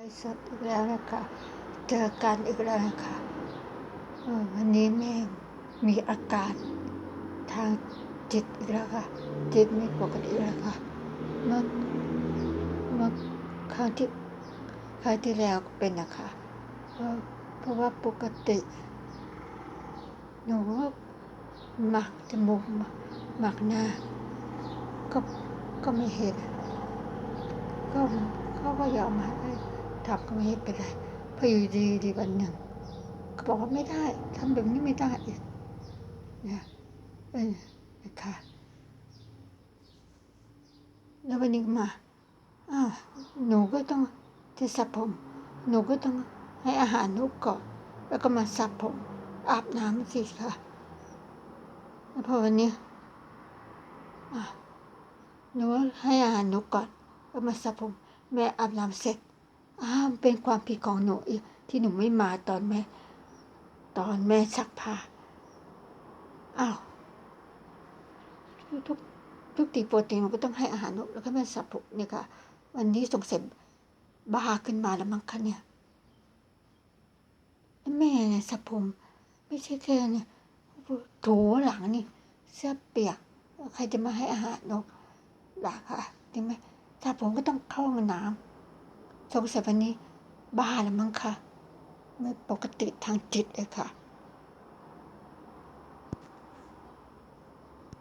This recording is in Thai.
ไลฟ์สดอีกแล้วนะคะ เจอกันอีกแล้วนะคะวันนี้แม่มีอาการทางจิตอีกแล้วค่ะ จิตไม่ปกติแล้วค่ะ เมื่อเมื่อครั้งที่ครั้งที่แล้วเป็นนะคะเพราะเพราะว่าปกติ หนูหมักจมูกหมักหน้า ก็ก็ไม่เห็น ก็ เขาก็ยอมมาให้ ทำก็ไม่เป็นไรพออยู่ดีดีวันหนึ่งเขาบอกว่าไม่ได้ทำแบบนี้ไม่ได้อีกนะเออนะคะแล้ววันนี้มาอ้าวหนูก็ต้องจะสระผม หนูก็ต้องให้อาหารนกก่อนแล้วก็มาสระผม อาบน้ำสิค่ะแล้วพอวันนี้หนูให้อาหารนกก่อนแล้วมาสระผม แม่อาบน้ำเสร็จ อ้าวเป็นความผิดของหนูอีกที่หนูไม่มาตอนแม่ ตอนแม่ซักผ้าอ้าวทุกทุกตีโปรตีนมันก็ต้องให้อาหารนกแล้วก็แม่สระผมเนี่ยค่ะ วันนี้สงสัยบ้าขึ้นมาแล้วมั้งคะเนี่ยแม่เนี่ยสระผม ไม่ใช่แค่เนี่ยถูหลังนี่เสื้อเปียก ใครจะมาให้อาหารนกล่ะค่ะใช่ไหมถ้าผมก็ต้องเข้าห้องน้ำ สงสัยวันนี้บ้าแล้วมั้งคะไม่ปกติทางจิตเลยค่ะ